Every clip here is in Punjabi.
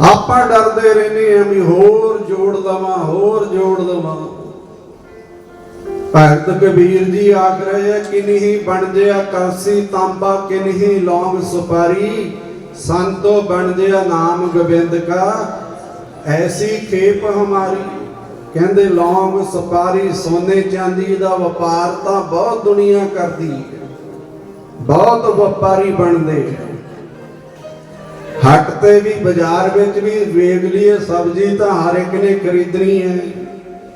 ਆਪਾਂ ਡਰਦੇ ਰਹਿੰਦੇ ਆ ਵੀ ਹੋਰ ਜੋੜ ਦਵਾਂ, ਹੋਰ ਜੋੜ ਦਵਾਂ। ਭਗਤ ਕਬੀਰ ਜੀ ਆਖ ਰਹੇ ਆ ਕਿ ਨਹੀਂ ਬਣ ਜਿਆ ਕਾਸੀ, ਤਾਂਬਾ ਕਿ ਲੌਂਗ ਸੁਪਾਰੀ, ਸੰਤੋ ਬਣ ਜਿਆ ਨਾਮ ਗੋਬਿੰਦ ਕਾ। ਐਸੀ ਖੇਪ ਹਮਾਰੀ, ਕਹਿੰਦੇ ਲੌਂਗ ਸੁਪਾਰੀ, ਸੋਨੇ ਚਾਂਦੀ ਦਾ ਵਪਾਰ ਤਾਂ ਬਹੁਤ ਦੁਨੀਆ ਕਰਦੀ ਬਹੁਤ ਵਪਾਰੀ ਬਣਦੇ ਹੈ ਹੱਟ ਤੇ ਵੀ, ਬਾਜ਼ਾਰ ਵਿੱਚ ਵੀ ਵੇਖ ਲਈਏ, ਸਬਜ਼ੀ ਤਾਂ ਹਰ ਇੱਕ ਨੇ ਖਰੀਦਣੀ ਹੈ।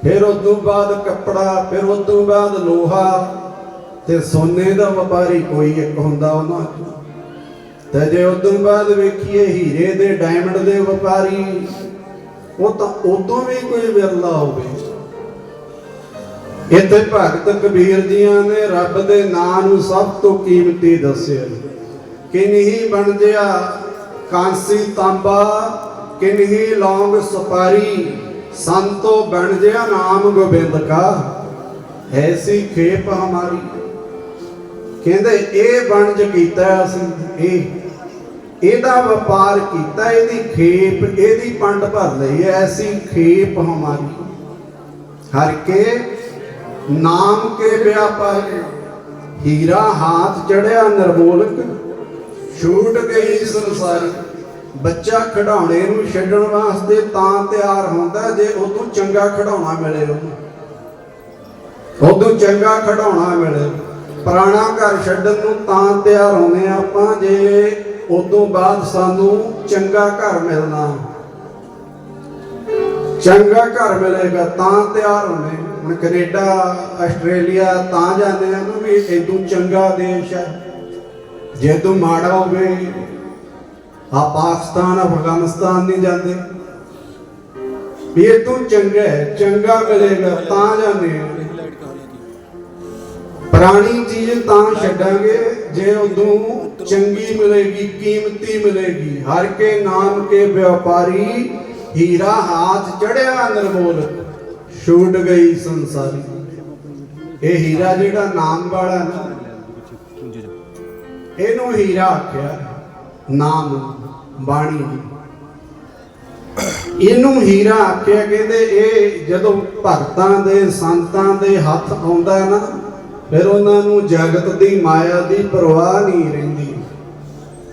ਫਿਰ ਉਸ ਤੋਂ ਬਾਅਦ ਕੱਪੜਾ, ਫਿਰ ਉਸ ਤੋਂ ਬਾਅਦ ਲੋਹਾ ਤੇ ਸੋਨੇ ਦਾ ਵਪਾਰੀ ਕੋਈ ਇੱਕ ਹੁੰਦਾ ਉਹਨਾਂ 'ਚ। ਤੇ ਜੇ ਉਸ ਤੋਂ ਬਾਅਦ ਵੇਖੀਏ ਹੀਰੇ ਦੇ ਡਾਇਮੰਡ ਦੇ ਵਪਾਰੀ, ਉਹ ਤਾਂ ਉਦੋਂ ਵੀ ਕੋਈ ਵਿਰਲਾ ਹੋਵੇ। ਇੱਥੇ ਭਗਤ ਕਬੀਰ ਜੀਆਂ ਨੇ ਰੱਬ ਦੇ ਨਾਂ ਨੂੰ ਸਭ ਤੋਂ ਕੀਮਤੀ ਦੱਸਿਆ। ਕਿ ਨਹੀਂ ਬਣ ਜਿਆ ਕਾਂਸੀ ਤਾਂਬਾ ਕਿ ਲੌਂਗ ਸੁਪਾਰੀ, ਸੰਤੋ ਬਣ ਜਿਆ ਨਾਮ ਗੋਬਿੰਦ ਕਾ। ਐਸੀ ਖੇਪ ਹਮਾਰੀ। ਕਹਿੰਦੇ, ਇਹ ਵਣਜ ਕੀਤਾ ਅਸੀਂ, ਇਹ, ਇਹਦਾ ਵਪਾਰ ਕੀਤਾ, ਇਹਦੀ ਖੇਪ, ਇਹਦੀ ਪੰਡ ਭਰ ਲਈ ਐਸੀ ਖੇਪ ਹਮਾਰੀ। ਹਰ ਕੇ ਨਾਮ ਕੇ ਵਿਆਪਾਰੀ, ਹੀਰਾ ਹਾਥ ਚੜਿਆ ਨਿਰਮੋਲਕ ਛੂਟ ਗਈ ਸੰਸਾਰੀ। ਬੱਚਾ ਖਿਡੌਣੇ ਨੂੰ ਛੱਡਣ ਵਾਸਤੇ ਤਾਂ ਤਿਆਰ ਹੁੰਦਾ ਜੇ ਉਦੋਂ ਚੰਗਾ ਖਿਡੌਣਾ ਮਿਲੇ ਉਹਨੂੰ। ਉਦੋਂ ਚੰਗਾ ਖਿਡੌਣਾ ਮਿਲੇ। ਪੁਰਾਣਾ ਘਰ ਛੱਡਣ ਨੂੰ ਤਾਂ ਤਿਆਰ ਹੁੰਦੇ ਆਪਾਂ ਜੇ ਉਦੋਂ ਬਾਅਦ ਸਾਨੂੰ ਚੰਗਾ ਘਰ ਮਿਲਣਾ। ਚੰਗਾ ਘਰ ਮਿਲੇਗਾ ਤਾਂ ਤਿਆਰ ਹੁੰਦੇ ਹੁਣ ਕੈਨੇਡਾ, ਆਸਟ੍ਰੇਲੀਆ ਤਾਂ ਜਾਂਦੇ ਆ ਨਾ ਵੀ ਇਦੋਂ ਚੰਗਾ ਦੇਸ਼ ਹੈ। ਜੇ ਤੂੰ ਮਾੜਾ ਹੋਵੇ ਆ ਪਾਕਿਸਤਾਨ, ਅਫਗਾਨਿਸਤਾਨ ਨਹੀਂ ਜਾਂਦੇ। ਵੀ ਇਹ ਤੂੰ ਚੰਗਾ ਚੰਗਾ ਮਿਲੇਗਾ ਤਾਂ ਜਾਂਦੇ ਪੁਰਾਣੀ ਚੀਜ਼ ਤਾਂ ਛੱਡਾਂਗੇ, ਜੇ ਉਦੋਂ ਚੰਗੀ ਮਿਲੇਗੀ, ਕੀਮਤੀ ਮਿਲੇਗੀ। ਹਰ ਕੇ ਨਾਮ ਕੇ ਵਪਾਰੀ ਹੀਰਾ ਹਾਥ ਚੜਿਆ ਨਿਰਮੋਲ ਛੂਟ ਗਈ ਸੰਸਾਰੀ। ਇਹ ਹੀਰਾ ਜਿਹੜਾ ਨਾਮ ਵਾਲਾ ਨਾ ਇਹਨੂੰ ਹੀਰਾ ਆਖਿਆ, ਨਾਮ ਬਾਣੀ ਇਹਨੂੰ ਹੀਰਾ ਆਖਿਆ ਕਹਿੰਦੇ, ਇਹ ਜਦੋਂ ਭਗਤਾਂ ਦੇ, ਸੰਤਾਂ ਦੇ ਹੱਥ ਆਉਂਦਾ ਨਾ, ਫਿਰ ਉਹਨਾਂ ਨੂੰ ਜਗਤ ਦੀ ਮਾਇਆ ਦੀ ਪਰਵਾਹ ਨਹੀਂ ਰਹਿੰਦੀ।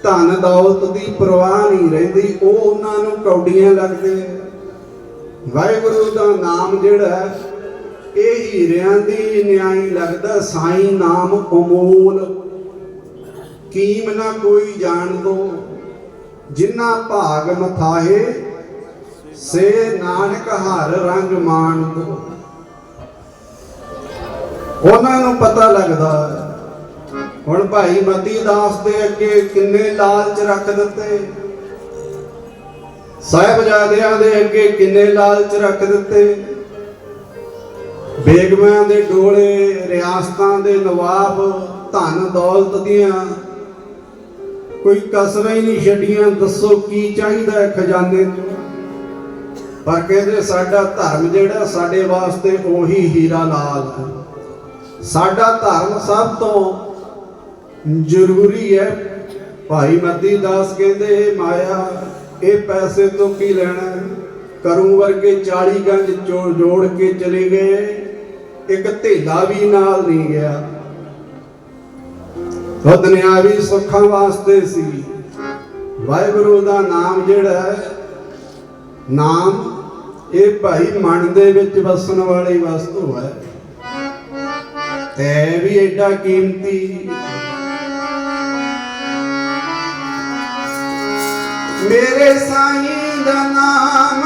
ਧਨ ਦੌਲਤ ਦੀ ਪਰਵਾਹ ਨਹੀਂ ਰਹਿੰਦੀ, ਉਹ ਉਹਨਾਂ ਨੂੰ ਕੌਡੀਆਂ ਲੱਗਦੇ ਵਾਹਿਗੁਰੂ ਦਾ ਨਾਮ ਜਿਹੜਾ ਇਹ ਹੀਰਿਆਂ ਦੀ ਨਿਆਈ ਲੱਗਦਾ, ਸਾਈਂ ਨਾਮ ਅਮੋਲ। ਕੀਮ ਨਾ ਕੋਈ ਜਾਣ ਦੋ ਜਿਨ੍ਹਾਂ ਭਾਗ ਮਥਾਹੇ, ਸੇ ਨਾਨਕ ਹਰ ਰੰਗ ਮਾਣ ਦੋ ਉਹਨਾਂ ਨੂੰ ਪਤਾ ਲੱਗਦਾ ਹੁਣ ਭਾਈ ਮਤੀ ਦਾਸ ਦੇ ਅੱਗੇ ਕਿੰਨੇ ਲਾਲਚ ਰੱਖ ਦਿੱਤੇ। ਸਾਹਿਬਜ਼ਾਦਿਆਂ ਦੇ ਅੱਗੇ ਕਿੰਨੇ ਲਾਲਚ ਰੱਖ ਦਿੱਤੇ। ਬੇਗਮਾਂ ਦੇ ਡੋਲੇ, ਰਿਆਸਤਾਂ ਦੇ ਨਵਾਬ, ਧਨ ਦੌਲਤ ਦੀਆਂ ਕੋਈ ਕਸਰਾਂ ਹੀ ਨਹੀਂ ਛੱਡੀਆਂ, ਦੱਸੋ ਕੀ ਚਾਹੀਦਾ ਹੈ ਖਜ਼ਾਨੇ ਤੋਂ? ਪਰ ਕਹਿੰਦੇ ਸਾਡਾ ਧਰਮ ਜਿਹੜਾ, ਸਾਡੇ ਵਾਸਤੇ ਉਹੀ ਹੀਰਾ ਲਾਲ ਹੈ। ਸਾਡਾ ਧਰਮ ਸਭ ਤੋਂ ਜ਼ਰੂਰੀ ਹੈ। ਭਾਈ ਮਤੀ ਦਾਸ ਕਹਿੰਦੇ ਇਹ ਮਾਇਆ, ਇਹ ਪੈਸੇ ਤੋਂ ਕੀ ਲੈਣਾ ਹੈ? ਵਰਗੇ 40 ਗੰਜ ਜੋੜ ਕੇ ਚਲੇ ਗਏ। ਇੱਕ ਧੇਲਾ ਵੀ ਨਾਲ ਨਹੀਂ ਗਿਆ। ਦੁਨਿਆਵੀ ਸੁੱਖਾਂ ਵਾਸਤੇ ਸੀ। ਵਾਹਿਗੁਰੂ ਦਾ ਨਾਮ ਜਿਹੜਾ ਹੈ, ਨਾਮ ਇਹ ਭਾਈ ਮਨ ਦੇ ਵਿੱਚ ਵਸਣ ਵਾਲੀ ਵਸਤੂ ਹੈ। ਤੇ ਵੀ ਐਡਾ ਕੀਮਤੀ। ਮੇਰੇ ਸਾਈਂ ਦਾ ਨਾਮ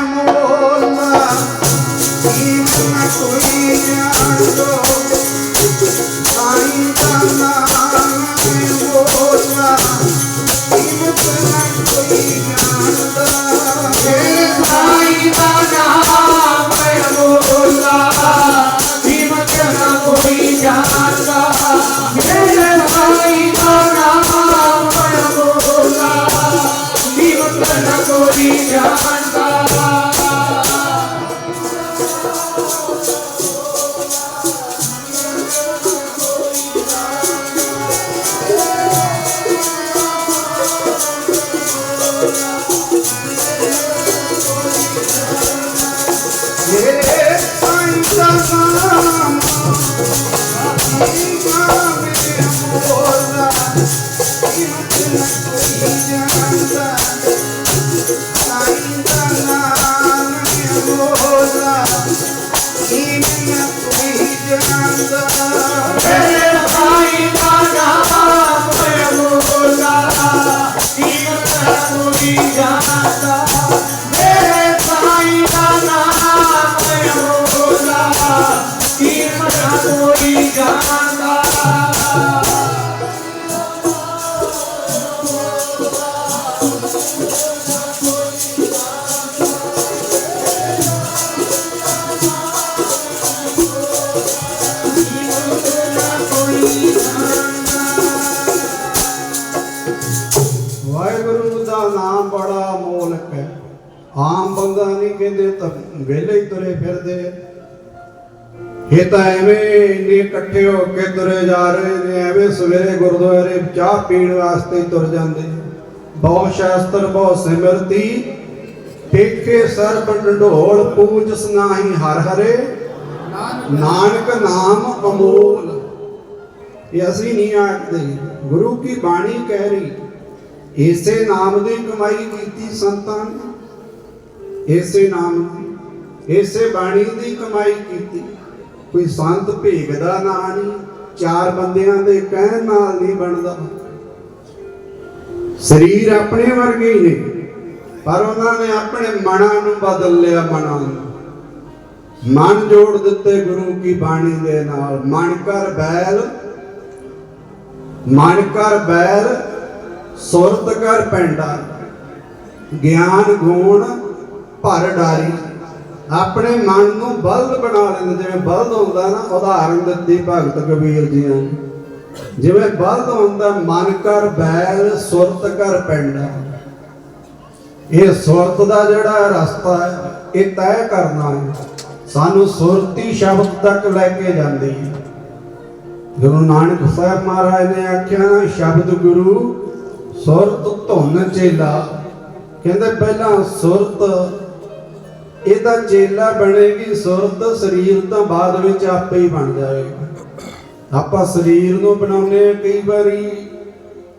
ਅਮੋਲਾ। ਕੀਮਤ ਕੋਈ ਜਾਣ ਸਾਈਂ ਦਾ ਨਾਮ ਕੋਈ ਜਾਣਦਾ ਤੁਰੇ ਫਿਰਦੇ। ਇਹ ਤਾਂ ਐਵੇਂ ਇੰਨੇ ਇਕੱਠੇ ਹੋ ਕੇ ਤੁਰੇ ਜਾ ਰਹੇ ਨੇ, ਐਵੇਂ ਸਵੇਰੇ ਗੁਰਦੁਆਰੇ ਚਾਹ ਪੀਣ ਵਾਸਤੇ ਤੁਰ ਜਾਂਦੇ ਬਹੁ ਸ਼ਾਸਤਰ ਬਹੁ ਸਿਮਰਤੀ। ਟੇਕੇ ਸਰਬ ਢੋਲ ਪੂਜ ਸਨਾਹੀ ਹਰ ਹਰੇ। ਨਾਨਕ ਨਾਮ ਅਮੋਲ। ਇਹ ਅਸੀਂ ਨਹੀਂ ਆਖਦੇ। ਗੁਰੂ ਕੀ ਬਾਣੀ ਕਹਿ ਰਹੀ? ਇਸੇ ਨਾਮ ਦੀ ਕਮਾਈ ਕੀਤੀ ਸੰਤਾਂ ਨੇ। ਇਸੇ ਨਾਮ ਦੀ। ਇਸੇ ਬਾਣੀ ਦੀ ਕਮਾਈ ਕੀਤੀ। ਕੋਈ ਸੰਤ ਭੇਗਦਾ ਨਾ ਨਹੀਂ ਚਾਰ ਬੰਦਿਆਂ ਦੇ ਕਹਿਣ ਨਾਲ ਨਹੀਂ ਬਣਦਾ। ਸਰੀਰ ਆਪਣੇ ਵਰਗੇ ਹੀ ਨੇ, ਪਰ ਉਹਨਾਂ ਨੇ ਆਪਣੇ ਮਨਾਂ ਨੂੰ ਬਦਲ ਲਿਆ ਮਨਾਂ ਨੂੰ। ਮਨ ਜੋੜ ਦਿੱਤੇ ਗੁਰੂ ਕੀ ਬਾਣੀ ਦੇ ਨਾਲ। ਮਨ ਕਰ ਬੈਲ, ਮਨ ਕਰ ਬੈਲ, ਸੁਰਤ ਕਰ ਪੈਂਡਾ। ਗਿਆਨ ਗੁਣ ਭਰ ਡਾਰੀ ਆਪਣੇ ਮਨ ਨੂੰ ਬਲਦ ਬਣਾ ਲੈਂਦੇ, ਜਿਵੇਂ ਬਲਦ ਹੁੰਦਾ ਨਾ, ਉਦਾਹਰਨ ਦਿੱਤੀ ਭਗਤ ਕਬੀਰ ਜੀ ਨੇ ਜਿਵੇਂ ਬਲਦ ਹੁੰਦਾ, ਮਨ ਕਰ ਬੈਲ, ਸੁਰਤ ਕਰ ਪੈਂਡਾ। ਇਹ ਸੁਰਤ ਦਾ ਜਿਹੜਾ ਰਸਤਾ ਹੈ, ਇਹ ਤੈਅ ਕਰਨਾ ਹੈ। ਸਾਨੂੰ ਸੁਰਤੀ ਸ਼ਬਦ ਤੱਕ ਲੈ ਕੇ ਜਾਂਦੀ ਹੈ। ਗੁਰੂ ਨਾਨਕ ਸਾਹਿਬ ਮਹਾਰਾਜ ਨੇ ਆਖਿਆ ਨਾ, ਸ਼ਬਦ ਗੁਰੂ, ਸੁਰਤ ਧੁਨ ਚੇਲਾ। ਕਹਿੰਦੇ ਪਹਿਲਾਂ ਸੁਰਤ ਇਹ ਤਾਂ ਚੇਲਾ ਬਣੇਗੀ ਸੁਰਤ, ਸਰੀਰ ਤਾਂ ਬਾਅਦ ਵਿੱਚ ਆਪੇ ਹੀ ਬਣ ਜਾਏਗਾ ਆਪਾਂ ਸਰੀਰ ਨੂੰ ਬਣਾਉਨੇ ਆ ਕਈ ਵਾਰੀ,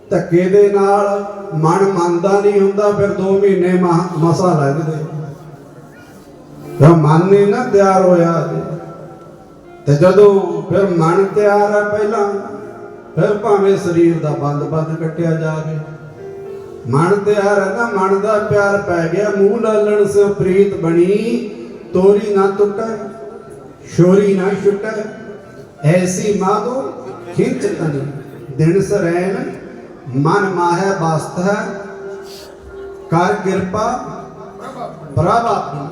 ਧੱਕੇ ਦੇ ਨਾਲ ਮਨ ਮੰਨਦਾ ਨਹੀਂ ਹੁੰਦਾ, ਫਿਰ 2 ਮਹੀਨੇ ਮਹਾ- ਮਸਾਂ ਲੱਗਦੇ। ਫਿਰ ਮਨ ਨਹੀਂ ਨਾ ਤਿਆਰ ਹੋਇਆ ਤੇ ਜਦੋਂ ਫਿਰ ਮਨ ਤਿਆਰ ਹੈ ਪਹਿਲਾਂ, ਫਿਰ ਭਾਵੇਂ ਸਰੀਰ ਦਾ ਬੰਦ ਬੰਦ ਕੱਟਿਆ ਜਾਵੇ। ਮਨ ਤਿਆਰ ਹੈ ਨਾ ਮਨ ਦਾ ਪਿਆਰ ਪੈ ਗਿਆ, ਮੂੰਹ ਲਾਲਣ ਸੇ ਪ੍ਰੀਤ ਬਣੀ, ਤੋਰੀ ਨਾ ਟੁੱਟੈ ਸ਼ੋਰੀ ਨਾ ਛੁਟੈ, ਐਸੀ ਮਾਦੋ ਖਿੰਚ ਤਨੀ, ਦਿਨ ਸਰੈਨ ਮਨ ਮਾਹੈ ਬਸਤ ਹੈ ਕਰ ਕਿਰਪਾ ਪ੍ਰਭ ਆਪਣੀ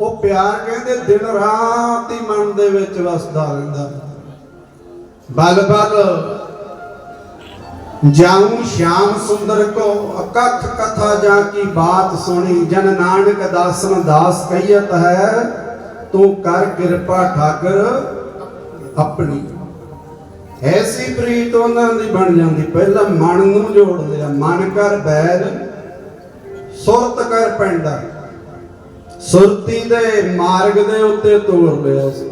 ਉਹ ਪਿਆਰ ਕਹਿੰਦੇ, ਦਿਨ ਰਾਤ ਹੀ ਮਨ ਦੇ ਵਿੱਚ ਵਸਦਾ ਰਹਿੰਦਾ। ਬਲ ਬਲ। ਜਾਉ ਸ਼ਾਮ ਸੁੰਦਰ ਕੋ, ਅਕਥ ਕਥਾ ਜਾ ਕੀ ਬਾਤ ਸੁਣੀ, ਜਨ ਨਾਨਕ ਦਾਸਨ ਦਾਸ ਕਹੀਤ ਹੈ, ਤੂੰ ਕਰ ਕਿਰਪਾ ਠਾਕਰ ਆਪਣੀ। ਐਸੀ ਪ੍ਰੀਤ ਉਹਨਾਂ ਦੀ ਬਣ ਜਾਂਦੀ, ਪਹਿਲਾਂ ਮਨ ਨੂੰ ਜੋੜ ਲਿਆ, ਮਨ ਕਰ ਬੈਰ, ਸੁਰਤ ਕਰ ਪੈਂਦਾ ਸੁਰਤੀ ਦੇ ਮਾਰਗ ਦੇ ਉੱਤੇ ਤੋਰ ਲਿਆ ਸੀ।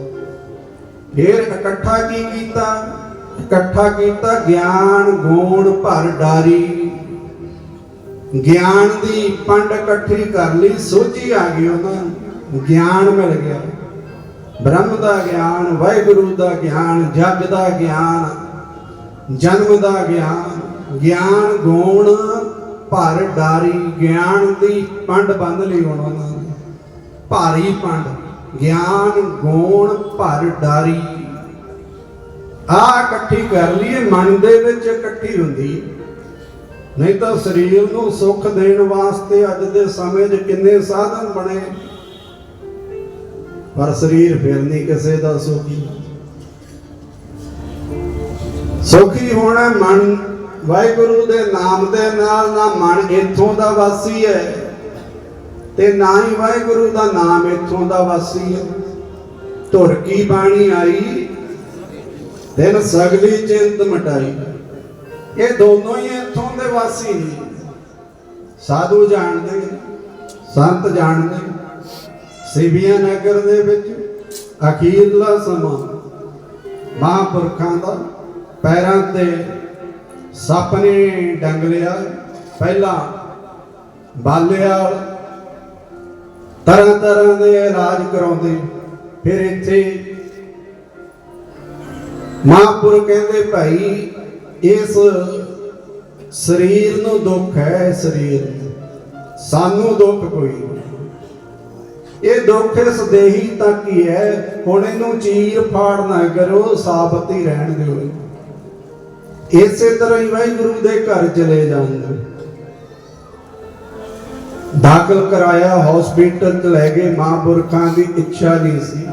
ਫਿਰ ਇਕੱਠਾ ਕੀ ਕੀਤਾ? ਇਕੱਠਾ ਕੀਤਾ ਗਿਆਨ ਗੁਣ ਭਰ, ਡਾਰੀ। ਗਿਆਨ ਦੀ ਪੰਡ ਇਕੱਠੀ ਕਰ ਲਈ, ਸੋਝੀ ਆ ਗਈ ਉਹਨਾਂ ਨੂੰ ਗਿਆਨ ਮਿਲ ਗਿਆ। ਬ੍ਰਹਮ ਦਾ ਗਿਆਨ, ਵਾਹਿਗੁਰੂ ਦਾ ਗਿਆਨ, ਜਗ ਦਾ ਗਿਆਨ, ਜਨਮ ਦਾ ਗਿਆਨ। ਗਿਆਨ, ਗੁਣ, ਭਰ, ਡਾਰੀ, ਗਿਆਨ ਦੀ ਪੰਡ ਬੰਨ ਲਈ ਹੁਣ ਉਹਨਾਂ ਨੇ। ਭਾਰੀ ਪੰਡ। ਗਿਆਨ, ਗੁਣ, ਭਰ, ਡਾਰੀ। ਆ ਇਕੱਠੀ ਕਰ ਲਈਏ, ਮਨ ਦੇ ਵਿੱਚ ਇਕੱਠੀ ਹੁੰਦੀ ਨਹੀਂ ਤਾਂ ਸਰੀਰ ਨੂੰ ਸੁੱਖ ਦੇਣ ਵਾਸਤੇ ਅੱਜ ਦੇ ਸਮੇਂ 'ਚ ਕਿੰਨੇ ਸਾਧਨ ਬਣੇ। ਪਰ ਸਰੀਰ ਫਿਰ ਨਹੀਂ ਕਿਸੇ ਦਾ ਸੁਖੀ। ਸੁਖੀ ਹੋਣਾ ਮਨ, ਵਾਹਿਗੁਰੂ ਦੇ ਨਾਮ ਦੇ ਨਾਲ ਨਾ ਮਨ ਇੱਥੋਂ ਦਾ ਵਾਸੀ ਹੈ ਤੇ ਨਾ ਹੀ ਵਾਹਿਗੁਰੂ ਦਾ ਨਾਮ ਇੱਥੋਂ ਦਾ ਵਾਸੀ ਹੈ। ਧੁਰ ਕੀ ਬਾਣੀ ਆਈ ਦਿਨ ਸਗਲੀ ਚਿੰਤ ਮਟਾਈ। ਇਹ ਦੋਨੋਂ ਹੀ ਇੱਥੋਂ ਦੇ ਵਾਸੀ ਨੇ। ਸਾਧੂ ਜਾਣਦੇ ਸੰਤ ਜਾਣਦੇ ਸਿਵਿਆ ਨਗਰ ਦੇ ਵਿੱਚ ਅਖੀਰਲਾ ਸਮਾਂ। ਮਹਾਂਪੁਰਖਾਂ ਦਾ ਪੈਰਾਂ ਤੇ ਸੱਪ ਨੇ ਡੰਗ ਲਿਆ। ਪਹਿਲਾਂ ਬਾਲਿਆ ਤਰ੍ਹਾਂ ਤਰ੍ਹਾਂ ਦੇ ਰਾਜ ਕਰਾਉਂਦੇ, ਫਿਰ ਇੱਥੇ ਮਹਾਂਪੁਰ ਕਹਿੰਦੇ ਭਾਈ, ਇਸ ਸਰੀਰ ਨੂੰ ਦੁੱਖ ਹੈ ਸਰੀਰ ਸਾਨੂੰ ਦੁੱਖ ਕੋਈ ਇਹ ਦੁੱਖ ਇਸ ਦੇਹੀ ਤੱਕ ਹੀ ਹੈ, ਹੁਣ ਇਹਨੂੰ ਚੀਰ ਫਾੜ ਨਾ ਕਰੋ, ਸਾਬਤ ਹੀ ਰਹਿਣ ਦਿਓ ਇਸੇ ਤਰ੍ਹਾਂ ਹੀ ਵਾਹਿਗੁਰੂ ਦੇ ਘਰ ਚਲੇ ਜਾਂਦੇ। ਦਾਖਲ ਕਰਾਇਆ ਹਸਪੀਟਲ ਚ ਲੈ ਗਏ, ਮਹਾਂਪੁਰਖਾਂ ਦੀ ਇੱਛਾ ਨਹੀਂ ਸੀ।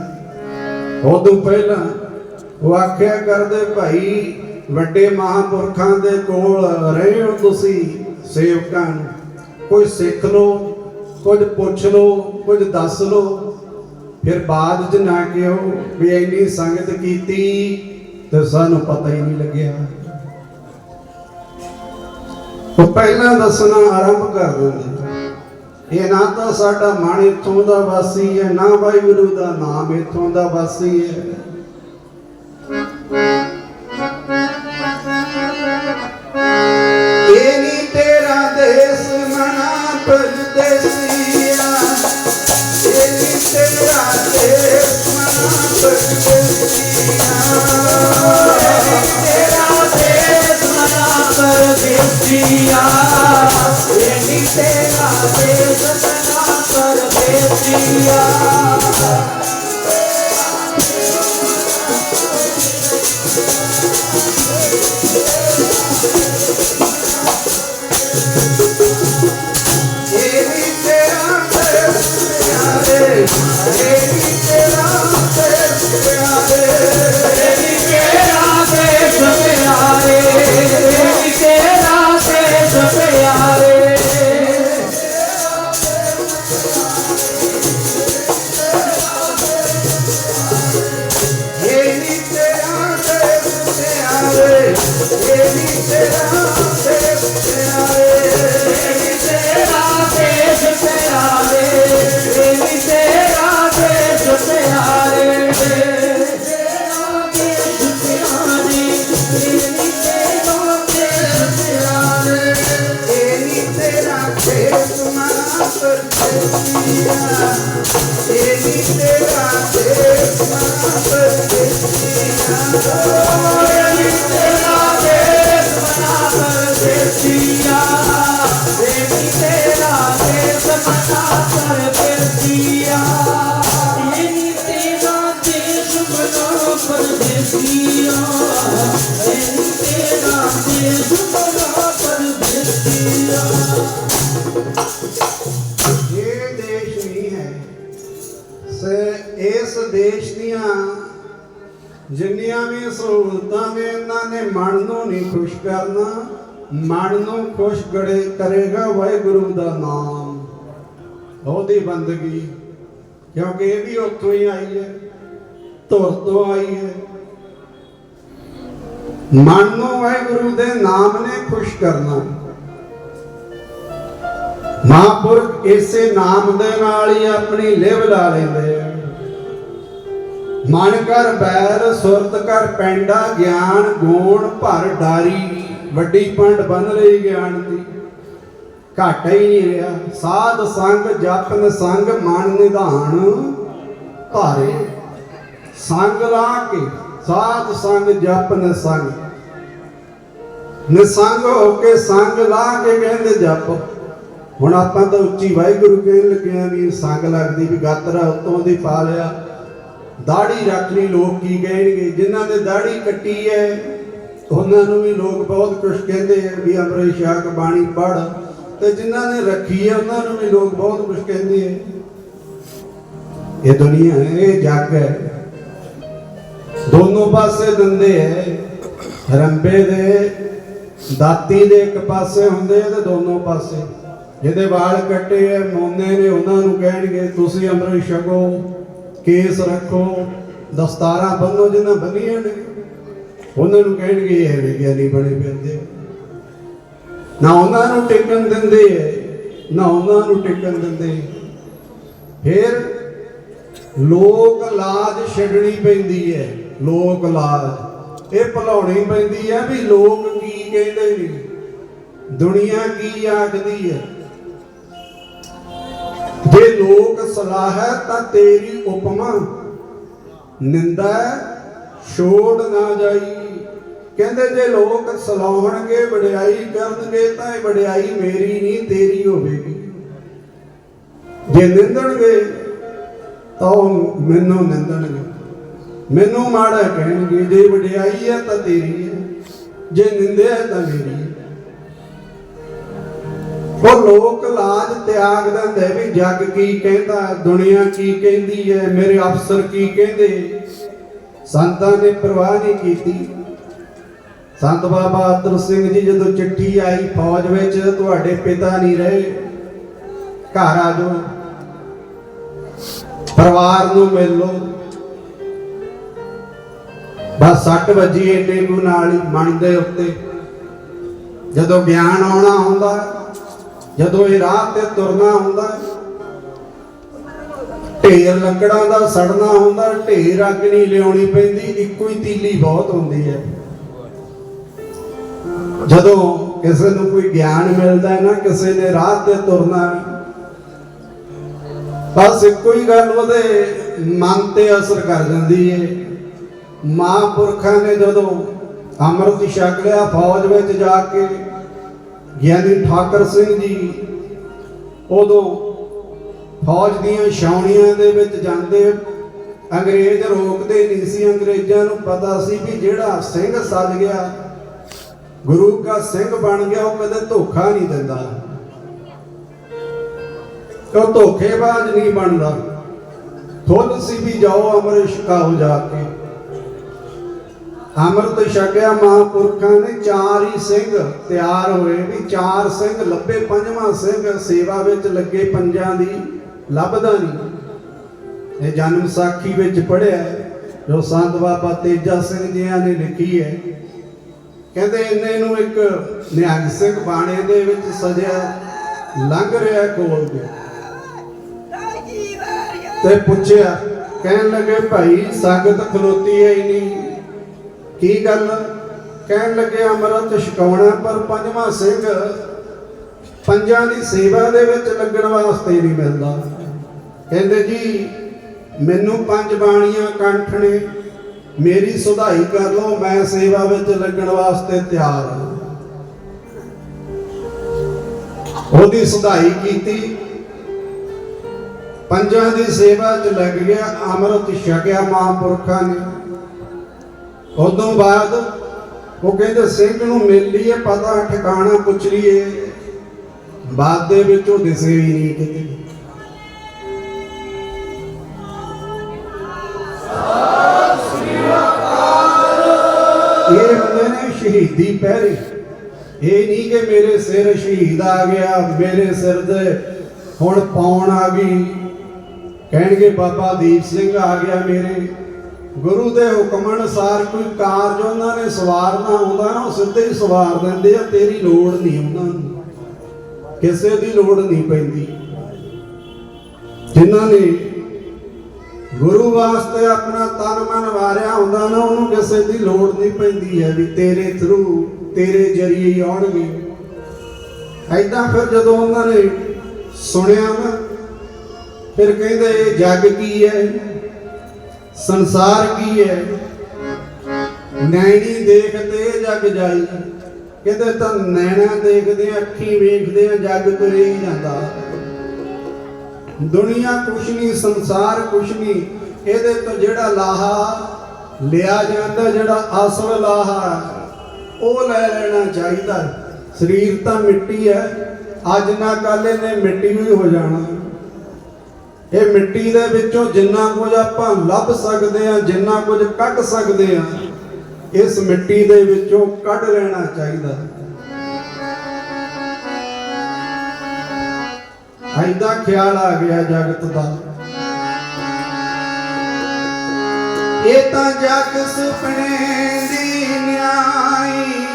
ਉਦੋਂ ਪਹਿਲਾਂ ਉਹ ਆਖਿਆ ਕਰਦੇ ਭਾਈ, ਵੱਡੇ ਮਹਾਂਪੁਰਖਾਂ ਦੇ ਕੋਲ ਰਹੇ ਹੋ ਤੁਸੀਂ ਸੇਵਕਾਂ ਨੂੰ। ਕੋਈ ਸਿੱਖ ਲਓ, ਕੁਝ ਪੁੱਛ ਲਓ, ਕੁਝ ਦੱਸ ਲਓ। ਫਿਰ ਬਾਅਦ ਚ ਨਾ ਕਿਹੋ ਵੀ ਇੰਨੀ ਸੰਗਤ ਕੀਤੀ ਤੇ ਸਾਨੂੰ ਪਤਾ ਹੀ ਨਹੀਂ ਲੱਗਿਆ। ਉਹ ਪਹਿਲਾਂ ਦੱਸਣਾ ਆਰੰਭ ਕਰ ਦਿੰਦੇ ਇਹ ਨਾ ਤਾਂ ਸਾਡਾ ਮਨ ਇੱਥੋਂ ਦਾ ਵਾਸੀ ਹੈ, ਨਾ ਵਾਹਿਗੁਰੂ ਦਾ ਨਾਮ ਇੱਥੋਂ ਦਾ ਵਾਸੀ ਹੈ। ਪਰਦੇਸੀਆ ਇਹ ਨੀ ਤੇਰਾ ਦੇਸ ਮਨਾ ਪਰਦੇਸੀਆ ਇਹ ਪਰਦੇਸੀਆ ਇਹ ਨਹੀਂ ਸਹੂਲਤਾਂ ਨੇ ਇਹਨਾਂ ਨੇ ਮਨ ਨੂੰ ਨਹੀਂ ਖੁਸ਼ ਕਰਨਾ। ਮਨ ਨੂੰ ਖੁਸ਼ ਕਰੇ, ਕਰੇਗਾ ਵਾਹਿਗੁਰੂ ਦਾ ਨਾਮ। ਉਹਦੀ ਬੰਦਗੀ, ਕਿਉਂਕਿ ਇਹ ਵੀ ਉੱਥੋਂ ਹੀ ਆਈ ਹੈ, ਧੁਰ ਤੋਂ ਆਈ ਹੈ। ਮਨ ਨੂੰ ਵਾਹਿਗੁਰੂ ਦੇ ਨਾਮ ਨੇ ਖੁਸ਼ ਕਰਨਾ। ਮਹਾਂਪੁਰਖ ਇਸੇ ਨਾਮ ਦੇ ਨਾਲ ਹੀ ਆਪਣੀ ਲਿਵ ਲਾ ਲੈਂਦੇ ਆ। ਮਨ ਕਰ ਬੈਰ, ਸੁਰਤ ਕਰ ਪੈਂਡਾ, ਗਿਆਨ, ਗੋਣ, ਭਰ ਡਾਰੀ। ਵੱਡੀ ਪੰਡ ਬਨ ਲਈ ਗਿਆਨ ਦੀ। ਘਾਟਾ ਹੀ ਨਹੀਂ ਰਿਹਾ। ਸਾਧ ਸੰਗ, ਜਪਨ ਸੰਗ, ਮਨ ਨਿਧਾਨ ਭਾਰੇ ਸੰਗ ਲਾ ਕੇ ਸਾਧ ਸੰਗ, ਜਪਨ ਸੰਗ। ਨਿਸੰਗ ਹੋ ਕੇ ਸੰਗ ਲਾ ਕੇ ਕਹਿੰਦੇ ਜਪ। ਹੁਣ ਆਪਾਂ ਤਾਂ ਉੱਚੀ ਵਾਹਿਗੁਰੂ ਕਹਿਣ ਲੱਗੇ ਆ ਵੀ ਸੰਗ ਲੱਗਦੀ ਵੀ ਗਾਤਰਾ ਉਤੋਂ ਦੀ ਪਾ ਲਿਆ। ਦਾੜੀ ਰੱਖ ਲਈ ਲੋਕ ਕੀ ਕਹਿਣਗੇ? ਜਿਨ੍ਹਾਂ ਨੇ ਦਾੜੀ ਕੱਟੀ ਹੈ, ਉਹਨਾਂ ਨੂੰ ਵੀ ਲੋਕ ਬਹੁਤ ਕੁਝ ਕਹਿੰਦੇ ਆ ਵੀ ਅੰਮ੍ਰਿਤ ਛਕ, ਬਾਣੀ ਪੜ ਤੇ ਜਿਨ੍ਹਾਂ ਨੇ ਰੱਖੀ ਹੈ, ਉਹਨਾਂ ਨੂੰ ਵੀ ਲੋਕ ਬਹੁਤ ਕੁਝ ਕਹਿੰਦੇ ਆ। ਇਹ ਦੁਨੀਆ ਹੈ, ਇਹ ਜੱਗ ਹੈ। ਦੋਨੋਂ ਪਾਸੇ ਦੰਦੇ ਹੈ। ਰੰਬੇ ਦੇ, ਦਾਤੀ ਦੇ ਇੱਕ ਪਾਸੇ ਹੁੰਦੇ ਆ ਤੇ ਦੋਨੋਂ ਪਾਸੇ। ਜਿਹਦੇ ਵਾਲ ਕੱਟੇ ਐ ਮੋਨੇ ਨੇ ਉਹਨਾਂ ਨੂੰ ਕਹਿਣਗੇ, ਤੁਸੀਂ ਅੰਮ੍ਰਿਤ ਛਕੋ। ਕੇਸ ਰੱਖੋ, ਦਸਤਾਰਾਂ ਬੰਨੋ ਜਿਹਨਾਂ ਬੰਨੀਆਂ ਨੇ, ਉਹਨਾਂ ਨੂੰ ਕਹਿਣਗੇ ਇਹ ਵਿਗਿਆਨੀ ਬਣੇ ਫਿਰਦੇ। ਨਾ ਉਹਨਾਂ ਨੂੰ ਟਿਕਣ ਦਿੰਦੇ ਐ ਨਾ ਉਹਨਾਂ ਨੂੰ ਟਿਕਣ ਦਿੰਦੇ। ਫਿਰ ਲੋਕ ਲਾਜ ਛੱਡਣੀ ਪੈਂਦੀ ਹੈ, ਲੋਕ ਲਾਜ। ਇਹ ਭੁਲਾਉਣੀ ਪੈਂਦੀ ਹੈ ਵੀ ਲੋਕ ਕੀ ਕਹਿੰਦੇ ਨੇ, ਦੁਨੀਆ ਕੀ ਆਖਦੀ ਹੈ। ਜੇ ਲੋਕ ਸਲਾਹ ਹੈ ਤਾਂ ਤੇਰੀ ਉਪਮਾ। ਨਿੰਦਾ ਛੋੜ ਨਾ ਜਾਈ। ਕਹਿੰਦੇ ਜੇ ਲੋਕ ਸਲਾਹਣਗੇ ਵਡਿਆਈ ਕਰਨਗੇ ਤਾਂ ਇਹ ਵਡਿਆਈ ਮੇਰੀ ਨਹੀਂ, ਤੇਰੀ ਹੋਵੇਗੀ। ਜੇ ਨਿੰਦਣਗੇ, ਤਾਂ ਉਹ ਮੈਨੂੰ ਨਿੰਦਣਗੇ। ਮੈਨੂੰ ਮਾੜਾ ਕਹਿਣਗੇ, ਜੇ ਵਡਿਆਈ ਹੈ ਤਾਂ ਤੇਰੀ ਹੈ। ਜੇ ਨਿੰਦਿਆ ਤਾਂ ਮੇਰੀ ਹੈ। ਉਹ ਲੋਕ ਲਾਜ ਤਿਆਗ ਦਿੰਦੇ ਵੀ ਜੱਗ ਕੀ ਕਹਿੰਦਾ, ਦੁਨੀਆ ਕੀ ਕਹਿੰਦੀ ਹੈ ਮੇਰੇ ਅਫਸਰ ਕੀ ਕਹਿੰਦੇ? ਸੰਤਾਂ ਨੇ ਪਰਵਾਹ ਨਹੀਂ ਕੀਤੀ। ਸੰਤ ਬਾਬਾ ਅਤਰ ਸਿੰਘ ਜੀ ਜਦੋਂ ਚਿੱਠੀ ਆਈ, ਫੌਜ ਵਿੱਚ ਤੁਹਾਡੇ ਪਿਤਾ ਨਹੀਂ ਰਹੇ, ਘਰ ਆ ਜਾਓ। ਪਰਿਵਾਰ ਨੂੰ ਮਿਲ ਲਓ। ਬਸ 6 ਵਜੇ, ਇੰਨੇ ਨੂੰ ਨਾਲ ਹੀ ਮਨ ਦੇ ਉੱਤੇ। ਜਦੋਂ ਗਿਆਨ ਆਉਣਾ ਹੁੰਦਾ ਜਦੋਂ ਇਹ ਰਾਹ ਤੇ ਤੁਰਨਾ ਹੁੰਦਾ ਢੇਰ ਲੱਕੜਾਂ ਦਾ ਸੜਨਾ ਹੁੰਦਾ ਢੇਰ ਅੱਗ ਨਹੀਂ ਲਿਆਉਣੀ ਪੈਂਦੀ, ਇੱਕੋ ਹੀ ਤੀਲੀ ਬਹੁਤ ਹੁੰਦੀ ਹੈ। ਜਦੋਂ ਕਿਸੇ ਨੂੰ ਕੋਈ ਗਿਆਨ ਮਿਲਦਾ ਹੈ ਨਾ, ਕਿਸੇ ਨੇ ਰਾਹ ਤੇ ਤੁਰਨਾ ਬਸ ਇੱਕੋ ਹੀ ਗੱਲ ਉਹਦੇ ਮਨ ਤੇ ਅਸਰ ਕਰ ਜਾਂਦੀ ਹੈ। ਮਹਾਂਪੁਰਖਾਂ ਨੇ ਜਦੋਂ ਅੰਮ੍ਰਿਤ ਛਕ ਲਿਆ, ਫੌਜ ਵਿੱਚ ਜਾ ਕੇ ਗਿਆਨੀ ਠਾਕਰ ਸਿੰਘ ਜੀ ਉਦੋਂ ਫੌਜ ਦੀਆਂ ਛਾਉਣੀਆਂ ਦੇ ਵਿੱਚ ਜਾਂਦੇ। ਅੰਗਰੇਜ਼ ਰੋਕਦੇ ਨਹੀਂ ਸੀ। ਅੰਗਰੇਜ਼ਾਂ ਨੂੰ ਪਤਾ ਸੀ ਵੀ ਜਿਹੜਾ ਸਿੰਘ ਸੱਜ ਗਿਆ, ਗੁਰੂ ਦਾ ਸਿੰਘ ਬਣ ਗਿਆ, ਉਹ ਕਦੇ ਧੋਖਾ ਨਹੀਂ ਦਿੰਦਾ। ਉਹ ਧੋਖੇਬਾਜ਼ ਨਹੀਂ ਬਣਦਾ। ਥੋਲ ਸੀ ਵੀ ਜਾਓ ਅਮਰ ਛਕਾਓ ਜਾ ਕੇ। ਅੰਮ੍ਰਿਤ ਛਕਿਆ ਮਹਾਂਪੁਰਖਾਂ ਨੇ ਚਾਰ ਹੀ ਸਿੰਘ ਤਿਆਰ ਹੋਏ ਵੀ ਚਾਰ ਸਿੰਘ ਲੱਭੇ, ਪੰਜਵਾਂ ਸਿੰਘ ਸੇਵਾ ਵਿੱਚ ਲੱਗੇ ਪੰਜਾਂ ਦੀ ਲੱਭਦਾ ਨਹੀਂ। ਇਹ ਜਨਮ ਸਾਖੀ ਵਿੱਚ ਪੜਿਆ ਜੋ ਸੰਤ ਬਾਬਾ ਤੇਜਾ ਸਿੰਘ ਜੀਆਂ ਨੇ ਲਿਖੀ ਹੈ। ਕਹਿੰਦੇ ਇਹਨੇ ਨੂੰ ਇੱਕ ਨਿਹੰਗ ਸਿੰਘ ਬਾਣੇ ਦੇ ਵਿੱਚ ਸਜਿਆ, ਲੰਘ ਰਿਹਾ ਕੋਲ ਦੇ ਤੇ ਪੁੱਛਿਆ, ਕਹਿਣ ਲੱਗੇ, ਭਾਈ, ਸੰਗਤ ਖਲੋਤੀ ਹੈ ਹੀ ਨਹੀਂ। ਕੀ ਗੱਲ? ਕਹਿਣ ਲੱਗੇ ਅੰਮ੍ਰਿਤ ਛਕਾਉਣਾ ਪਰ ਪੰਜਵਾਂ ਸਿੰਘ ਪੰਜਾਂ ਦੀ ਸੇਵਾ ਦੇ ਵਿੱਚ ਲੱਗਣ ਵਾਸਤੇ ਨਹੀਂ ਮਿਲਦਾ। ਕਹਿੰਦੇ ਜੀ, ਮੈਨੂੰ ਪੰਜ ਬਾਣੀਆਂ ਕੰਠ ਨੇ, ਮੇਰੀ ਸੁਧਾਈ ਕਰ ਲਓ, ਮੈਂ ਸੇਵਾ ਵਿੱਚ ਲੱਗਣ ਵਾਸਤੇ ਤਿਆਰ ਹਾਂ। ਉਹਦੀ ਸੁਧਾਈ ਕੀਤੀ। ਪੰਜਾਂ ਦੀ ਸੇਵਾ 'ਚ ਲੱਗ ਗਿਆ, ਅੰਮ੍ਰਿਤ ਛਕਿਆ ਮਹਾਂਪੁਰਖਾਂ ਨੇ। ਉਦੋਂ ਬਾਅਦ ਉਹ ਕਹਿੰਦੇ, ਸਿੰਘ ਨੂੰ ਮਿਲ ਲਈਏ ਪਤਾ ਠਿਕਾਣਾ ਪੁੱਛ ਲਈਏ ਬਾਅਦ ਦੇ ਵਿੱਚ ਉਹ ਦਿਸੇ ਹੀ ਨਹੀਂ ਕਿਤੇ। ਇਹ ਹੁੰਦੇ ਨੇ ਸ਼ਹੀਦੀ ਪਹਿਰੇ। ਇਹ ਨਹੀਂ ਕਿ ਮੇਰੇ ਸਿਰ ਸ਼ਹੀਦ ਆ ਗਿਆ, ਮੇਰੇ ਸਿਰ ਦੇ ਹੁਣ ਪਾਉਣ ਆ ਗਈ। ਕਹਿਣਗੇ, ਬਾਬਾ ਦੀਪ ਸਿੰਘ ਆ ਗਿਆ ਮੇਰੇ। ਗੁਰੂ ਦੇ ਹੁਕਮ ਅਨੁਸਾਰ ਕੋਈ ਕਾਰਜ ਉਹਨਾਂ ਨੇ ਸਵਾਰਨਾ ਹੁੰਦਾ ਨਾ, ਉਹ ਸਿੱਧੇ ਹੀ ਸਵਾਰ ਦਿੰਦੇ ਆ, ਤੇਰੀ ਲੋੜ ਨਹੀਂ ਉਹਨਾਂ ਨੂੰ। ਕਿਸੇ ਦੀ ਲੋੜ ਨਹੀਂ ਪੈਂਦੀ। ਜਿਨ੍ਹਾਂ ਨੇ ਗੁਰੂ ਵਾਸਤੇ ਆਪਣਾ ਤਨ ਮਨ ਵਾਰਿਆ ਹੁੰਦਾ ਨਾ, ਉਹਨੂੰ ਕਿਸੇ ਦੀ ਲੋੜ ਨਹੀਂ ਪੈਂਦੀ ਹੈ ਵੀ ਤੇਰੇ ਥਰੂ ਤੇਰੇ ਜਰੀਏ ਆਉਣਗੇ। ਐਦਾਂ ਫਿਰ ਜਦੋਂ ਉਹਨਾਂ ਨੇ ਸੁਣਿਆ ਨਾ, ਫਿਰ ਕਹਿੰਦੇ, ਇਹ ਜੱਗ ਕੀ ਹੈ? ਸੰਸਾਰ ਕੀ ਹੈ? ਨੈਣੀ ਦੇਖਦੇ ਜਗ ਜਾਈ ਕਹਿੰਦੇ ਤਾਂ ਨੈਣਾ ਦੇਖਦੇ ਅੱਖੀ ਵੇਖਦੇ ਆ, ਜੱਗ ਤੁਰੇ ਹੀ ਜਾਂਦਾ। ਦੁਨੀਆ ਕੁਛ ਨਹੀਂ, ਸੰਸਾਰ ਕੁਛ ਨਹੀਂ। ਇਹਦੇ ਤੋਂ ਜਿਹੜਾ ਲਾਹਾ ਲਿਆ ਜਾਂਦਾ, ਜਿਹੜਾ ਅਸਲ ਲਾਹਾ, ਉਹ ਲੈ ਲੈਣਾ ਚਾਹੀਦਾ। ਸਰੀਰ ਤਾਂ ਮਿੱਟੀ ਹੈ। ਅੱਜ ਨਾ ਕੱਲ ਇਹਨੇ ਮਿੱਟੀ ਵੀ ਹੋ ਜਾਣਾ। ਇਹ ਮਿੱਟੀ ਦੇ ਵਿੱਚੋਂ ਜਿੰਨਾ ਕੁਝ ਆਪਾਂ ਲੱਭ ਸਕਦੇ ਆ ਜਿੰਨਾ ਕੁਝ ਕੱਢ ਸਕਦੇ ਆ ਇਸ ਮਿੱਟੀ ਦੇ ਵਿੱਚੋਂ ਕੱਢ ਲੈਣਾ ਚਾਹੀਦਾ ਐਦਾ ਖਿਆਲ ਆ ਗਿਆ ਜਗਤ ਦਾ। ਇਹ ਤਾਂ ਜਗ ਸੁਪਨੇ ਦੀ ਨਿਆਈ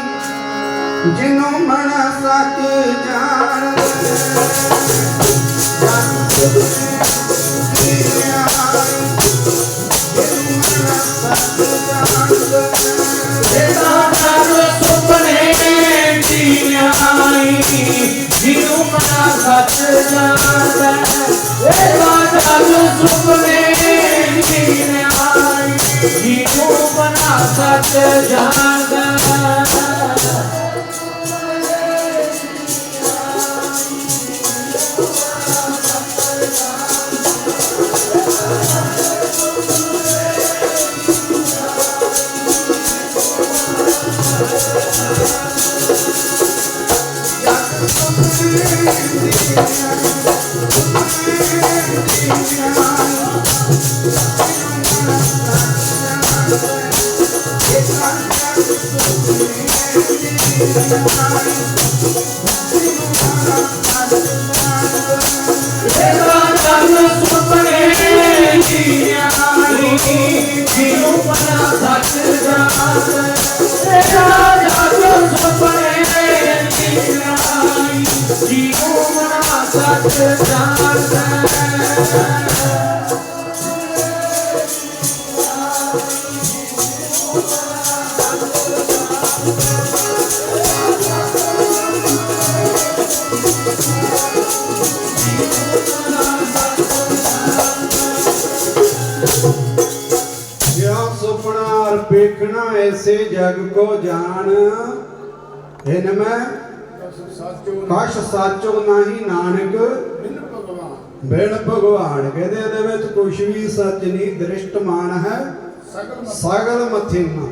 ਜਿਨੂੰ ਮਨ ਸੱਚ ਜਾਣ ਇਹਦਾ ਸੱਚ ਜੀਉ ਬਣਾ ਸੱਚ ਜਾਣਦਾ ਐਸੇ ਜਗ ਕੋ ਜਾਣ ਇਨ ਮੈਂ ਕਸ਼ ਸਾਚੋ ਨਹੀਂ ਨਾਨਕ ਬਿਨ ਭਗਵਾਨ। ਕਹਿੰਦੇ ਇਹਦੇ ਵਿੱਚ ਕੁਛ ਵੀ ਸੱਚ ਨਹੀਂ ਦ੍ਰਿਸ਼ਟਮਾਨ ਹੈ। ਸਗਲ ਮਥਿਨਾ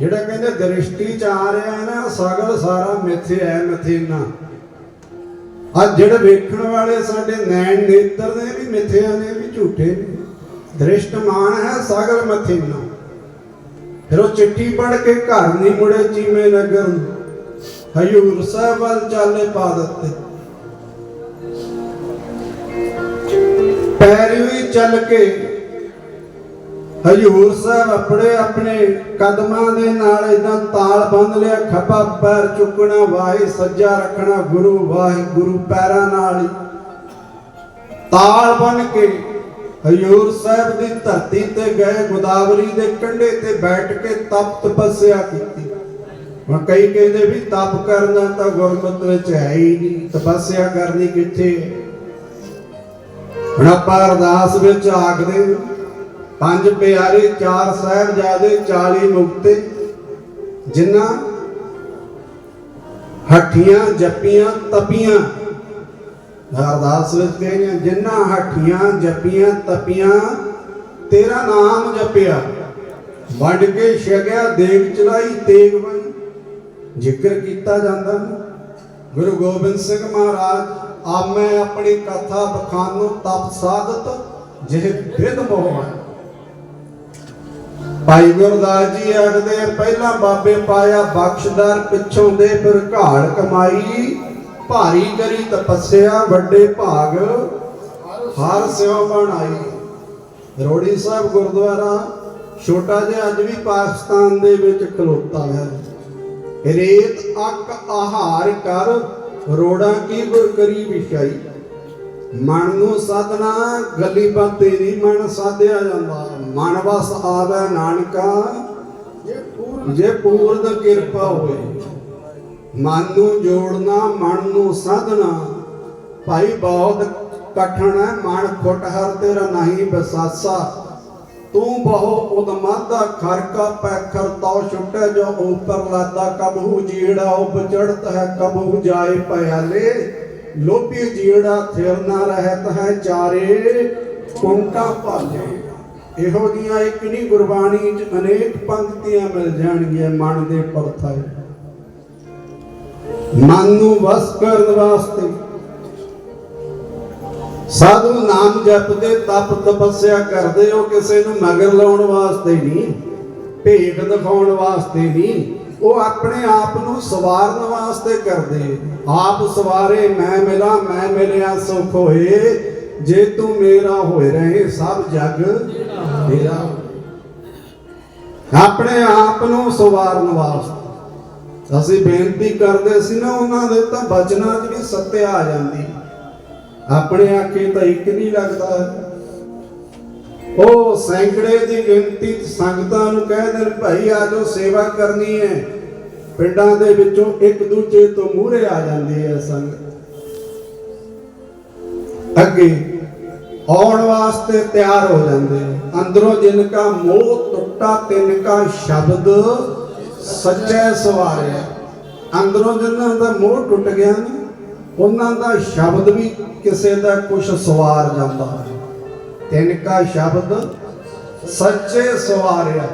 ਜਿਹੜਾ ਕਹਿੰਦੇ ਦ੍ਰਿਸ਼ਟੀ ਚ ਆ ਰਿਹਾ ਹੈ ਨਾ ਸਗਲ ਸਾਰਾ ਮਿੱਥਿਆ ਹੈ ਮਥਿਨਾ ਅੱਜ ਜਿਹੜੇ ਵੇਖਣ ਵਾਲੇ ਸਾਡੇ ਨੈਣ ਨੇਤਰ ਨੇ ਵੀ ਮਿੱਥਿਆ ਨੇ ਵੀ ਝੂਠੇ ਨੇ। ਦ੍ਰਿਸ਼ਟਮਾਨ ਹੈ ਸਗਲ ਮਥਿਨਾ ਫਿਰ ਉਹ ਚਿੱਠੀ ਪੜ ਕੇ ਘਰ ਨਹੀਂ ਮੁੜੇ ਚੀਮੇ ਨਗਰ ਨੂੰ। ਹਯੂਰ ਸਾਹਿਬ ਵੱਲ ਚਾਲੇ ਪਾ ਦਿੱਤੇ ਪੈਰੀ ਚੱਲ ਕੇ ਹਯੂਰ ਸਾਹਿਬ ਆਪਣੇ ਆਪਣੇ ਕਦਮਾਂ ਦੇ ਨਾਲ ਇਦਾਂ ਤਾਲ ਬੰਨ ਲਿਆ, ਖੱਬਾ ਪੈਰ ਚੁੱਕਣਾ, ਵਾਹੇ ਸੱਜਾ ਰੱਖਣਾ ਗੁਰੂ ਵਾਹਿ ਗੁਰੂ ਪੈਰਾਂ ਨਾਲ ਤਾਲ ਬੰਨ ਕੇ ਹਯੂਰ ਸਾਹਿਬ ਦੀ ਧਰਤੀ ਤੇ ਗਏ, ਗੋਦਾਵਰੀ ਦੇ ਕੰਢੇ ਤੇ ਬੈਠ ਕੇ ਤਪ ਤਪੱਸਿਆ ਕੀਤੀ। ਹੁਣ ਕਈ ਕਹਿੰਦੇ ਵੀ ਤਪ ਕਰਨਾ ਤਾਂ ਗੁਰਮਤਿ ਵਿੱਚ ਹੈ ਹੀ ਨਹੀਂ, ਤਪੱਸਿਆ ਕਰਨੀ ਕਿੱਥੇ? ਹੁਣ ਆਪਾਂ ਅਰਦਾਸ ਵਿੱਚ ਆਖਦੇ ਪੰਜ ਪਿਆਰੇ ਚਾਰ ਸਾਹਿਬਜ਼ਾਦੇ 40 ਮੁਕਤੇ, ਜਿਨ੍ਹਾਂ ਹੱਠੀਆਂ, ਜੱਪੀਆਂ, ਤਪੀਆਂ ਅਰਦਾਸ ਵਿੱਚ ਕਹਿੰਦੇ ਹਾਂ, ਜਿਨ੍ਹਾਂ ਹੱਠੀਆਂ ਜੱਪੀਆਂ ਤਪੀਆਂ ਤੇਰਾ ਨਾਮ ਜਪਿਆ। ਵੰਡ ਕੇ ਛਕਿਆ ਦੇਗ ਚਲਾਈ ਤੇਗ ਬਣੀ ਜ਼ਿਕਰ ਕੀਤਾ ਜਾਂਦਾ ਗੁਰੂ ਗੋਬਿੰਦ ਸਿੰਘ ਮਹਾਰਾਜ ਆਮੈ ਆਪਣੀ ਕਥਾ ਬਖਾਨੋ ਤਪ ਸਾਧਤ ਜਿਹ ਵਿਦ ਮੋਹ ਭਾਈ ਗੁਰਦਾਸ ਜੀ ਆਖਦੇ ਆ, ਪਹਿਲਾਂ ਬਾਬੇ ਪਾਇਆ ਬਖਸ਼ਦਾਰ ਪਿੱਛੋਂ ਦੇ ਫਿਰ ਘਾੜ ਕਮਾਈ। ਭਾਰੀ ਕਰੀ ਤਪੱਸਿਆ, ਵੱਡੇ ਭਾਗ, ਹਰ ਸਿਉ ਬਣਾਈ ਰੋੜੀ ਸਾਹਿਬ ਗੁਰਦੁਆਰਾ, ਛੋਟਾ ਜਿਹਾ ਅੱਜ ਵੀ ਪਾਕਿਸਤਾਨ ਦੇ ਵਿੱਚ ਖਲੋਤਾ ਹੈ। ਰੇਤ ਅੱਕ ਆਹਾਰ ਕਰ, ਰੋੜਾ ਕੀ ਗੁਰ ਕਰੀ ਵਿਛਾਈ। ਮਨ ਨੂੰ ਸਾਧਨਾ, ਗੱਲੀ ਬਾਤੇ ਨਹੀਂ ਮਨ ਸਾਧਿਆ ਜਾਂਦਾ। ਮਨ ਵਸ ਆਵੇ ਨਾਨਕਾ, ਜੇ ਪੂਰਨ ਕਿਰਪਾ ਹੋਏ ਮਨ ਨੂੰ ਜੋੜਨਾ, ਮਨ ਨੂੰ ਸਾਧਨਾ। ਭਾਈ ਬਹੁਤ ਕਠਣ ਹੈ, ਮਨ ਖੁੱਟ ਹਰ ਤੇਰਾ ਨਹੀਂ ਬਸਾਸਾ। ਤੂੰ ਬਹੁ ਉਦਮਾਦਾ ਖਰਕਾ ਪੈਖਰ, ਤਉ ਛੁਟੇ ਜੋ ਉਪਰ ਲਾਦਾ। ਕਬਹੂ ਜੀੜਾ ਉਪ ਚੜਤ ਹੈ, ਕਬਹੂ ਜਾਏ ਪਿਆਲੇ ਲੋਭੀ ਜੀੜਾ ਥਿਰ ਨਾ ਰਹਿਤ ਹੈ, ਚਾਰੇ ਕੁੰਟਾ ਭਾਲੇ। ਇਹੋ ਜੀਆਂ ਇੱਕ ਨਹੀਂ ਗੁਰਬਾਣੀ ਚ ਅਨੇਕ ਪੰਕਤੀਆਂ ਮਿਲ ਜਾਣਗੀਆਂ ਮਨ ਦੇ ਪਰਥਾਏ। ਮਨ ਨੂੰ ਵਸ ਕਰਨ ਵਾਸਤੇ। ਸਾਧੂ ਨਾਮ ਜਪਦੇ ਤਪ ਤਪੱਸਿਆ ਕਰਦੇ ਹੋ, ਕਿਸੇ ਨੂੰ ਮਗਰ ਲਾਉਣ ਵਾਸਤੇ ਨਹੀਂ ਭੇਖ ਦਿਖਾਉਣ ਵਾਸਤੇ ਨਹੀਂ। ਉਹ ਆਪਣੇ ਆਪ ਨੂੰ ਸਵਾਰਨ ਵਾਸਤੇ ਕਰਦੇ। ਆਪ ਸਵਾਰੇ, ਮੈਂ ਮਿਲਾਂ, ਮੈਂ ਮਿਲਿਆ, ਸੁਖ ਹੋਏ। ਜੇ ਤੂੰ ਮੇਰਾ ਹੋਏ ਰਹੇ, ਸਭ ਜਗ ਤੇਰਾ ਆਪਣੇ ਆਪ ਨੂੰ ਸਵਾਰਨ ਵਾਸਤੇ। ਅਸੀਂ ਬੇਨਤੀ ਕਰਦੇ ਸੀ ਨਾ ਉਹਨਾਂ ਦੇ ਤਾਂ ਬਚਨਾਂ 'ਚ ਵੀ ਸੱਤਿਆ ਆ ਜਾਂਦੀ। ਆਪਣੇ ਆਖੇ ਤਾਂ ਇੱਕ ਨਹੀਂ ਲੱਗਦਾ। ਉਹ ਸੈਂਕੜੇ ਦੀ ਗਿਣਤੀ ਸੰਗਤਾਂ ਨੂੰ ਕਹਿ ਭਾਈ ਆ ਸੇਵਾ ਕਰਨੀ ਹੈ। ਪਿੰਡਾਂ ਦੇ ਵਿੱਚੋਂ ਇੱਕ ਦੂਜੇ ਤੋਂ ਮੂਹਰੇ ਆ ਜਾਂਦੀ ਹੈ ਸੰਗਤ। ਅੱਗੇ ਆਉਣ ਵਾਸਤੇ ਤਿਆਰ ਹੋ ਜਾਂਦੇ ਅੰਦਰੋਂ ਜਿਨਕਾ ਮੋਹ ਟੁੱਟਾ ਟੋਟਾ ਸ਼ਬਦ ਸੱਚੈ ਸਵਾਰਿਆ ਅੰਦਰੋਂ ਜਿਨ੍ਹਾਂ ਦਾ ਮੋਹ ਟੁੱਟ ਗਿਆ ਨਾ, ਉਹਨਾਂ ਦਾ ਸ਼ਬਦ ਵੀ ਕਿਸੇ ਦਾ ਕੁਝ ਸਵਾਰ ਜਾਂਦਾ ਤਿੰਨ ਕਾ ਸ਼ਬਦ ਸੱਚੇ ਸਵਾਰਿਆ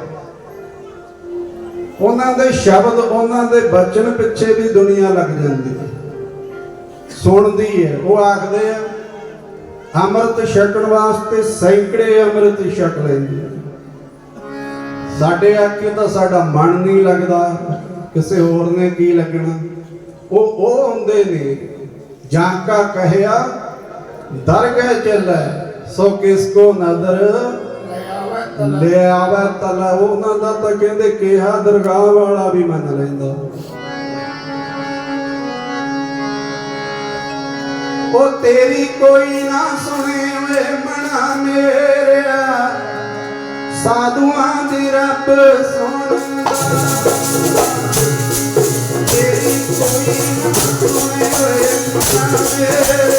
ਉਹਨਾਂ ਦੇ ਸ਼ਬਦ, ਉਹਨਾਂ ਦੇ ਬਚਨ ਪਿੱਛੇ ਵੀ ਦੁਨੀਆ ਲੱਗ ਜਾਂਦੀ ਹੈ। ਸੁਣਦੀ ਹੈ। ਉਹ ਆਖਦੇ ਆ, ਅੰਮ੍ਰਿਤ ਛਕਣ ਵਾਸਤੇ ਸੈਂਕੜੇ ਅੰਮ੍ਰਿਤ ਛਕ ਲੈਂਦੇ ਆ। ਸਾਡੇ ਆਕੇ ਤਾਂ ਸਾਡਾ ਮਨ ਨਹੀਂ ਲੱਗਦਾ। ਕਿਸੇ ਹੋਰ ਨੇ ਕੀ ਲੱਗਣਾ? ਉਹ ਉਹ ਹੁੰਦੇ ਨੇ, ਜਾਂ ਕਾ ਕਹਿਆ ਦਰਗਹਿ ਚੱਲੈ, ਸੋ ਕਿਸ ਕੋ ਨਦਰ ਲੈ ਆਵੇ ਤਲਾ। ਉਹਨਾਂ ਦਾ ਤਾਂ ਕਹਿੰਦੇ ਕਿਹਾ, ਦਰਗਾਹ ਵਾਲਾ ਵੀ ਮੰਨ ਲੈਂਦਾ। ਉਹ ਤੇਰੀ ਕੋਈ ਨਾ ਸੁਣੇ ਵੇ, ਮਨਾ ਮੇਰਿਆ ਸਾਧੂਆਂ ਦੀ ਰੱਬ ਸੁਣਦਾ ਤੇਰੀ ਕੋਈ ਨਾ ਸੁਣੇ ਵੇ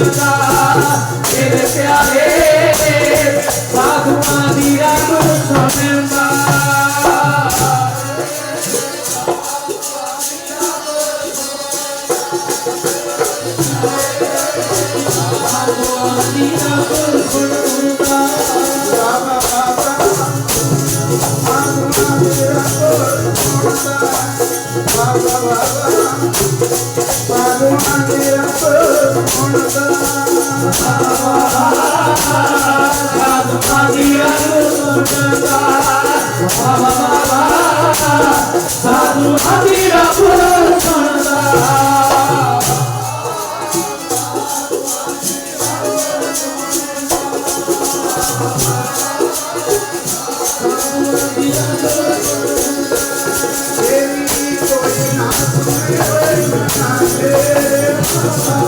ਰੱਬ ਕੋਈ